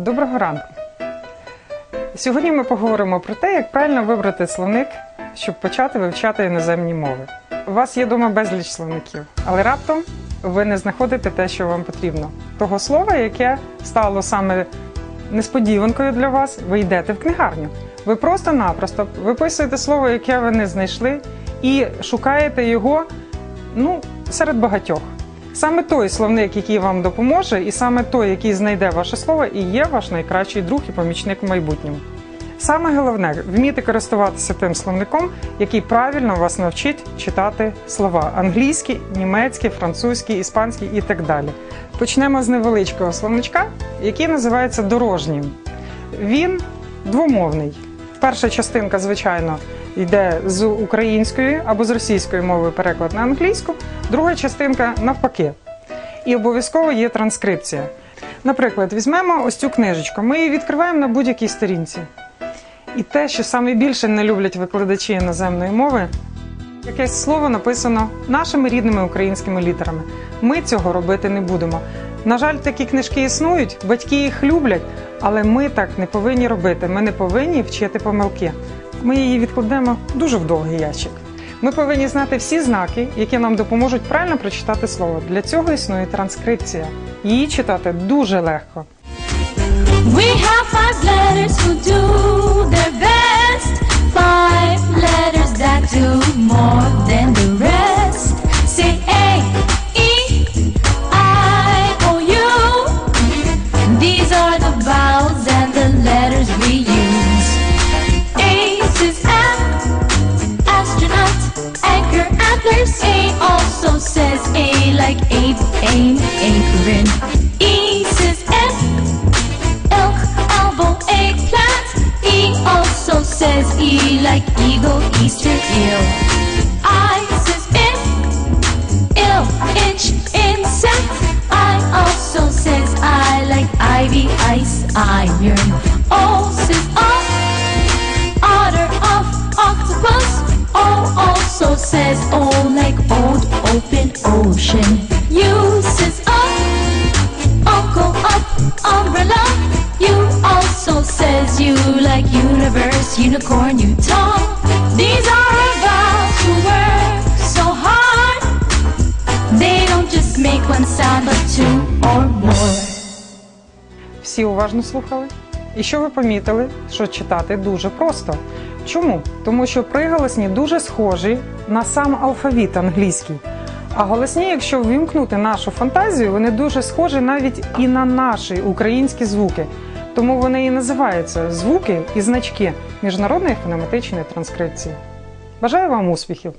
Доброго ранку. Сьогодні ми поговоримо про те, як правильно вибрати словник, щоб почати вивчати іноземні мови. У вас є вдома безліч словників, але раптом ви не знаходите те, що вам потрібно. Того слова, яке стало саме несподіванкою для вас, ви йдете в книгарню. Ви просто-напросто виписуєте слово, яке ви не знайшли, і шукаєте його ну, серед багатьох. Саме той словник, який вам допоможе, і саме той, який знайде ваше слово, і є ваш найкращий друг і помічник в майбутньому. Саме головне вміти користуватися тим словником, який правильно вас навчить читати слова англійські, німецькі, французькі, іспанські і так далі. Почнемо з невеличкого словничка, який називається дорожнім. Він двомовний. Перша частинка, звичайно, йде з української або з російської мови переклад на англійську, друга частинка навпаки. І обов'язково є транскрипція. Наприклад, візьмемо ось цю книжечку, ми її відкриваємо на будь-якій сторінці. І те, що саме більше не люблять викладачі іноземної мови, якесь слово написано нашими рідними українськими літерами. Ми цього робити не будемо. На жаль, такі книжки існують, батьки їх люблять, але ми так не повинні робити. Ми не повинні вчити помилки. Ми її відкладемо дуже в довгий ящик. Ми повинні знати всі знаки, які нам допоможуть правильно прочитати слово. Для цього існує транскрипція. Її читати дуже легко. We have five letters who do their best. Five letters that do more than the rest. Say A, E, I, O, U. These are the anchor. A also says A like ape, aim, apron. E says F, elk, elbow, eggplant. E also says E like eagle, Easter eel. I says in, ill, inch, insect. I also says I like ivy, ice, iron. O says off, also says O like old, open ocean. U says up, uncle up umbrella you also says you like universe unicorn utah these are vowels who work so hard they don't just make one sound but two or more Всі уважно слухали. І що ви помітили, що читати дуже просто. Чому? Тому що приголосні дуже схожі на сам алфавіт англійський. А голосні, якщо ввімкнути нашу фантазію, вони дуже схожі навіть і на наші українські звуки. Тому вони і називаються звуки і значки міжнародної фонематичної транскрипції. Бажаю вам успіхів!